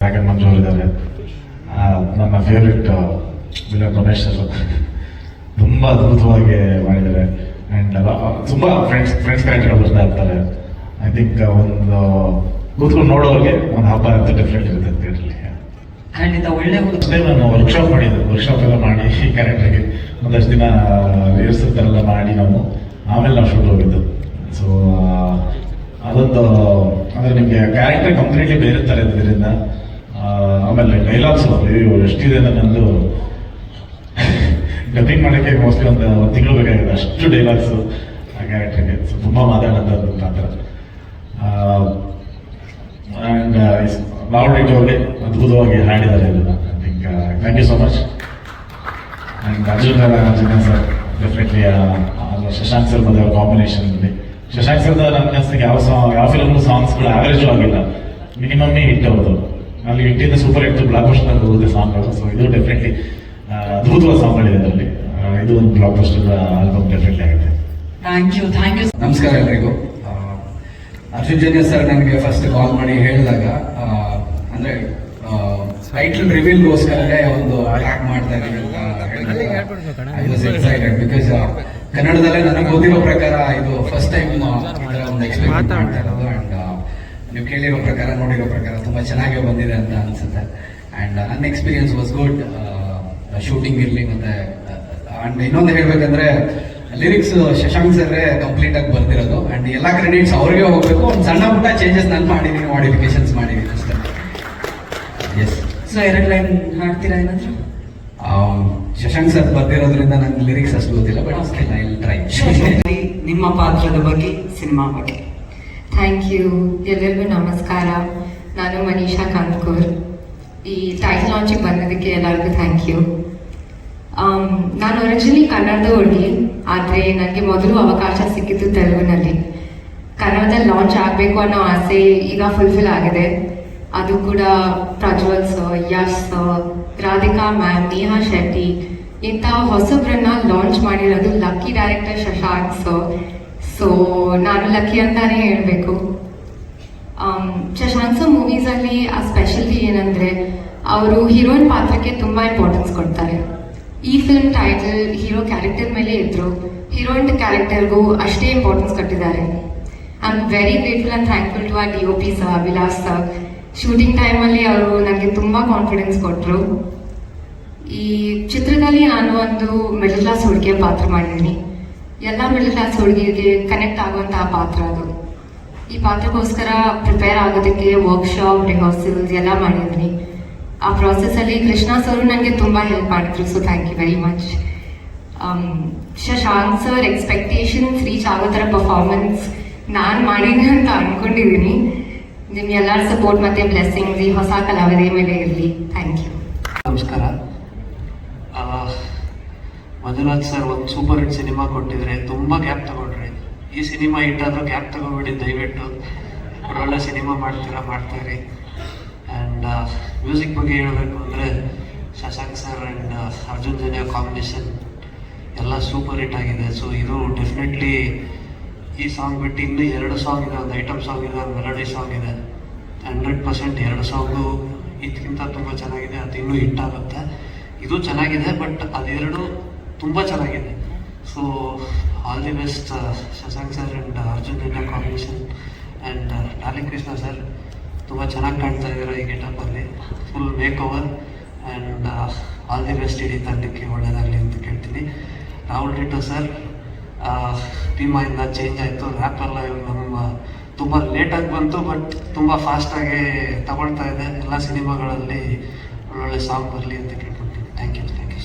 Dragon ಮಂಜು ಅವರಿದ್ದಾರೆ ನನ್ನ favourite villain Ramesh sir ತುಂಬ ಅದ್ಭುತವಾಗಿ ಮಾಡಿದ್ದಾರೆ. ಆ್ಯಂಡ್ ತುಂಬ ಫ್ರೆಂಡ್ಸ್ ಫ್ರೆಂಡ್ಸ್ ಕ್ಯಾರೆಕ್ಟರ್ ಬರ್ತಾ ಇರ್ತಾರೆ. ಐ ಥಿಂಕ್ ಒಂದು ಕೂತ್ಕೊಂಡು ನೋಡೋರಿಗೆ ಒಂದು ಹಬ್ಬ ಅಂತ ಡಿಫ್ರೆಂಟ್ ಇರುತ್ತೆ ಥಿಯೇಟ್ರಲ್ಲಿ ಖಂಡಿತ ಒಳ್ಳೆ ಒಂದು ಅದೇ ನಾನು ವರ್ಕ್ಶಾಪ್ ಮಾಡಿದ್ದೆ ವರ್ಕ್ಶಾಪ್ ಎಲ್ಲ ಮಾಡಿ ಈ ಕ್ಯಾರೆಕ್ಟರ್ಗೆ ಒಂದಷ್ಟು ದಿನ ರಿಹರ್ಸಲ್ ಥರ ಎಲ್ಲ ಮಾಡಿ ನಾವು. ಆಮೇಲೆ ನಾವು ಶೂಟ್ ಹೋಗಿದ್ದು. ಸೊ ಅದೊಂದು ಅಂದರೆ ನಿಮಗೆ ಕ್ಯಾರೆಕ್ಟರ್ ಕಂಪ್ಲೀಟ್ಲಿ ಬೇರೆ ಥರ ಆ, ಆಮೇಲೆ ಡೈಲಾಗ್ಸ್ ಅಯ್ಯೋ ಎಷ್ಟಿದೆ ನನ್ನದು ನಂದು ಡಬ್ಬಿಂಗ್ ಮಾಡೋಕ್ಕೆ ಮೋಸ್ಟ್ಲಿ ಒಂದು ಒಂದು ತಿಂಗಳು ಬೇಕಾಗಿದೆ. ಅಷ್ಟು ಡೈಲಾಗ್ಸು ಆ ಕ್ಯಾರೆಕ್ಟರ್ಗೆ ತುಂಬ ಮಾತಾಡೋದು ಆ ಥರ ಆ್ಯಂಡ್ ಇಟ್ ಅವ್ರಿಗೆ ಅದ್ಭುತವಾಗಿ ಹಾಡಿದ್ದಾರೆ ಇದನ್ನ I think thank you so much and Arjun Arjuna sir definitely Shashank sir ಮದುವೆ ಕಾಂಬಿನೇಷನಲ್ಲಿ ಶಶಾಂಕ್ ಸರ್ದ ನನ್ನ ಕನಸಿಗೆ ಯಾವ ಸಾಂಗ್ ಯಾವ ಫಿಲಮ್ ಸಾಂಗ್ಸ್ಗಳು ಆವರೇಜು ಆಗಿಲ್ಲ. ಮಿನಿಮಮ್ ಹಿಟ್ ಹೌದು. ಅಲ್ಲಿ ಎಂಟಿಂದ ಸೂಪರ್ ಹಿಟ್ ಬ್ಲಾಕ್ ಬಸ್ಟರ್ ಹೋಗುತ್ತೆ ಸಾಂಗ್ಗಳು. ಸೊ ಇದು ಡೆಫಿನೆಟ್ಲಿ ಅದ್ಭುತವಾದ ಸಾಂಗ್ಗಳಿದೆ ಅದರಲ್ಲಿ. ಇದು ಒಂದು ಬ್ಲಾಕ್ ಬಸ್ಟರ್ ಆಲ್ಬಮ್ ಡೆಫಿನೆಟ್ಲಿ ಆಗುತ್ತೆ. ಥ್ಯಾಂಕ್ ಯು ಥ್ಯಾಂಕ್ ಯು ನಮಸ್ಕಾರ ಎಲ್ರಿಗೂ. ಆ, ಅರ್ಜುನ್ ಜನ್ಯ ಸರ್ ನನಗೆ ಫಸ್ಟ್ ಕಾಲ್ ಮಾಡಿ ಹೇಳಿದಾಗ ಅಂದ್ರೆ ಟೈಟಲ್ ರಿವೀಲ್ಗೋಸ್ಕರನೇ ಒಂದು ಟ್ರ್ಯಾಕ್ ಮಾಡ್ತಾ ಅಂತ ಎಕ್ಸೈಟೆಡ್ ಬಿಕಾಸ್ ಕನ್ನಡದಲ್ಲೇ ನನಗೆ ಗೊತ್ತಿರೋ ಪ್ರಕಾರ ಇದು ಫಸ್ಟ್ ಟೈಮ್ ಒಂದು ಎಕ್ಸ್ಪೀರಿಯನ್ಸ್ ಮಾಡ್ತಾ ಇರೋದು. ಅಂಡ್ ನೀವು ಕೇಳಿರೋ ಪ್ರಕಾರ ನೋಡಿರೋ ಪ್ರಕಾರ ತುಂಬಾ ಚೆನ್ನಾಗಿ ಬಂದಿದೆ ಅಂತ ಅನ್ಸುತ್ತೆ. ಅಂಡ್ ನನ್ನ ಎಕ್ಸ್ಪೀರಿಯನ್ಸ್ ವಾಸ್ ಗುಡ್ ಶೂಟಿಂಗ್ ಇರಲಿ ಮತ್ತೆ ಆ್ಯಂಡ್ ಇನ್ನೊಂದು ಹೇಳಬೇಕಂದ್ರೆ ಲಿರಿಕ್ಸ್ ಶಶಾಂಕ್ ಸರ್ ಕಂಪ್ಲೀಟ್ ಆಗಿ ಬರ್ತಿರೋದು ಅಂಡ್ ಎಲ್ಲ ಕ್ರೆಡಿಟ್ಸ್ ಅವ್ರಿಗೆ ಹೋಗಬೇಕು. ಒಂದು ಸಣ್ಣ ಪುಟ್ಟ ಚೇಂಜಸ್ ನಾನು ಮಾಡಿದೀನಿ ಮಾಡಿಫಿಕೇಶನ್ಸ್ ಮಾಡಿದೀನಿ ಅಷ್ಟೇ. ಎಸ್ ಸೊ ಎರಡು ಲೈನ್ ಹಾಡ್ತೀರಾ ಏನಾದರೂ? ಶಶಾಂಕ್ ಸರ್ ಬರ್ತಿರೋದ್ರಿಂದ ನನ್ಗೆ ಲಿರಿಕ್ಸ್ ಅಷ್ಟು ಗೊತ್ತಿಲ್ಲ ಬಟ್ ಐ ಟ್ರೈ ನಿಮ್ಮ ಪಾತ್ರದ ಬಗ್ಗೆ ಸಿನಿಮಾ ಬಗ್ಗೆ. ಥ್ಯಾಂಕ್ ಯು ಎಲ್ಲರಿಗೂ ನಮಸ್ಕಾರ. ನಾನು ಮನೀಷಾ ಕಾಂತ್ಕೂರ್. ಈ ಟೈಟಲ್ ಲಾಂಚಿಗೆ ಬಂದಿದ್ದಕ್ಕೆ ಎಲ್ಲರಿಗೂ ಥ್ಯಾಂಕ್ ಯು ನಾನು ಒರಿಜಿನಲಿ ಕನ್ನಡದ ಹುಡುಗಿ, ಆದರೆ ನನಗೆ ಮೊದಲು ಅವಕಾಶ ಸಿಕ್ಕಿತ್ತು ತೆಲುಗಿನಲ್ಲಿ. ಕನ್ನಡದಲ್ಲಿ ಲಾಂಚ್ ಆಗಬೇಕು ಅನ್ನೋ ಆಸೆ ಈಗ ಫುಲ್ಫಿಲ್ ಆಗಿದೆ. ಅದು ಕೂಡ Prajwal sir Yash sir Radhika ma'am Neha Shetty ಇಂಥ ಹೊಸಬ್ರನ್ನ ಲಾಂಚ್ ಮಾಡಿರೋದು lucky director Shashank sir so ನಾನು ಲಕ್ಕಿ ಅಂತಾನೆ ಹೇಳಬೇಕು. ಶಶಾಂಕ್ ಸರ್ ಮೂವೀಸಲ್ಲಿ ಆ ಸ್ಪೆಷಾಲಿಟಿ ಏನಂದ್ರೆ ಅವರು ಹೀರೋಯಿನ್ ಪಾತ್ರಕ್ಕೆ ತುಂಬಾ ಇಂಪಾರ್ಟೆನ್ಸ್ ಕೊಡ್ತಾರೆ. ಈ ಫಿಲ್ಮ್ ಟೈಟಲ್ ಹೀರೋ ಕ್ಯಾರೆಕ್ಟರ್ ಮೇಲೆ ಇದ್ರು. ಹೀರೋಯಿನ್ ಕ್ಯಾರೆಕ್ಟರ್ಗೂ ಅಷ್ಟೇ ಇಂಪಾರ್ಟೆನ್ಸ್ ಕೊಟ್ಟಿದ್ದಾರೆ. I am very grateful and thankful to ಆ D O P sir Vilas sir shooting ಟೈಮಲ್ಲಿ ಅವರು ನನಗೆ ತುಂಬ ಕಾನ್ಫಿಡೆನ್ಸ್ ಕೊಟ್ಟರು ಈ ಚಿತ್ರದಲ್ಲಿ ನಾನು ಒಂದು ಮಿಡಲ್ ಕ್ಲಾಸ್ ಹುಡುಗಿಯ ಪಾತ್ರ ಮಾಡಿದ್ದೀನಿ. ಎಲ್ಲ ಮಿಡಲ್ ಕ್ಲಾಸ್ ಹುಡುಗಿಗೆ ಕನೆಕ್ಟ್ ಆಗುವಂತಹ ಪಾತ್ರ ಅದು. ಈ ಪಾತ್ರಕ್ಕೋಸ್ಕರ ಪ್ರಿಪೇರ್ ಆಗೋದಕ್ಕೆ ವರ್ಕ್ಶಾಪ್ ರಿಹರ್ಸಲ್ಸ್ ಎಲ್ಲ ಮಾಡಿದ್ರಿ ಆ ಪ್ರಾಸೆಸಲ್ಲಿ ಕೃಷ್ಣ ಸರ್ ನನಗೆ ತುಂಬ ಹೆಲ್ಪ್ ಮಾಡಿದ್ರು so thank you very much Shashank sir expectations reach ಆಗೋ ಥರ ಪರ್ಫಾರ್ಮೆನ್ಸ್ ನಾನು ಮಾಡಿದ್ದೀನಿ ಅಂತ ಅಂದ್ಕೊಂಡಿದ್ದೀನಿ ನಿಮ್ಮ ಎಲ್ಲರ ಸಪೋರ್ಟ್ ಮತ್ತು ಬ್ಲೆಸ್ಸಿಂಗ್ಸ್ ಈ ಹೊಸ ಕಲಾವಿದೆ ಮೇಲೆ ಇರಲಿ. ಥ್ಯಾಂಕ್ ಯು ನಮಸ್ಕಾರ. ಮಂಜುನಾಥ್ ಸರ್ ಒಂದು ಸೂಪರ್ ಹಿಟ್ ಸಿನಿಮಾ ಕೊಟ್ಟಿದ್ರೆ ತುಂಬ ಗ್ಯಾಪ್ ತಗೊಂಡ್ರಿ. ಈ ಸಿನಿಮಾ ಹಿಟ್ ಗ್ಯಾಪ್ ತಗೊಂಡ್ಬಿಡಿ ದಯವಿಟ್ಟು. ಒಳ್ಳೆ ಸಿನಿಮಾ ಮಾಡ್ತೀರಾ ಮಾಡ್ತಾಯಿರಿ ಆ್ಯಂಡ್ ಮ್ಯೂಸಿಕ್ ಬಗ್ಗೆ ಹೇಳಬೇಕು ಅಂದರೆ Shashank sir and Arjun Janya combination ಎಲ್ಲ ಸೂಪರ್ ಹಿಟ್ ಆಗಿದೆ. ಸೊ ಇದು ಡೆಫಿನೆಟ್ಲಿ ಈ ಸಾಂಗ್ ಬಿಟ್ಟು ಇನ್ನೂ ಎರಡು ಸಾಂಗ್ ಇದೆ. ಒಂದು ಐಟಮ್ ಸಾಂಗ್ ಇದೆ, ಒಂದು ಮೆಲಡಿ ಸಾಂಗ್ ಇದೆ. ಹಂಡ್ರೆಡ್ ಪರ್ಸೆಂಟ್ ಎರಡು ಸಾಂಗು ಇದಕ್ಕಿಂತ ತುಂಬ ಚೆನ್ನಾಗಿದೆ. ಅದು ಇನ್ನೂ ಹಿಟ್ ಆಗುತ್ತೆ. ಇದು ಚೆನ್ನಾಗಿದೆ ಬಟ್ ಅದೆರಡು ತುಂಬ ಚೆನ್ನಾಗಿದೆ. So all the best Shashank sir and Arjun India combination and darling Krishna sir ತುಂಬ ಚೆನ್ನಾಗಿ ಕಾಣ್ತಾ ಇದ್ದೀರಾ ಈ ಗೆಟಪ್ಪಲ್ಲಿ full make over and all the best ಇಡೀ ತಂಡಕ್ಕೆ ಒಳ್ಳೆಯದಾಗಲಿ ಅಂತ ಕೇಳ್ತೀನಿ. ರಾಹುಲ್ ರಿಟೋ ಸರ್ ಟೀಮಿಂದ ಚೇಂಜ್ ಆಯಿತು. ರ್ಯಾಪ್ ಎಲ್ಲ ನಮ್ಮ, ತುಂಬ ಲೇಟಾಗಿ ಬಂತು ಬಟ್ ತುಂಬ ಫಾಸ್ಟಾಗಿ ತಗೊಳ್ತಾ ಇದೆ. ಎಲ್ಲ ಸಿನಿಮಾಗಳಲ್ಲಿ ಒಳ್ಳೊಳ್ಳೆ ಸಾಂಗ್ ಬರಲಿ ಅಂತ ಕೇಳ್ಕೊಳ್ತೀನಿ. Thank you thank you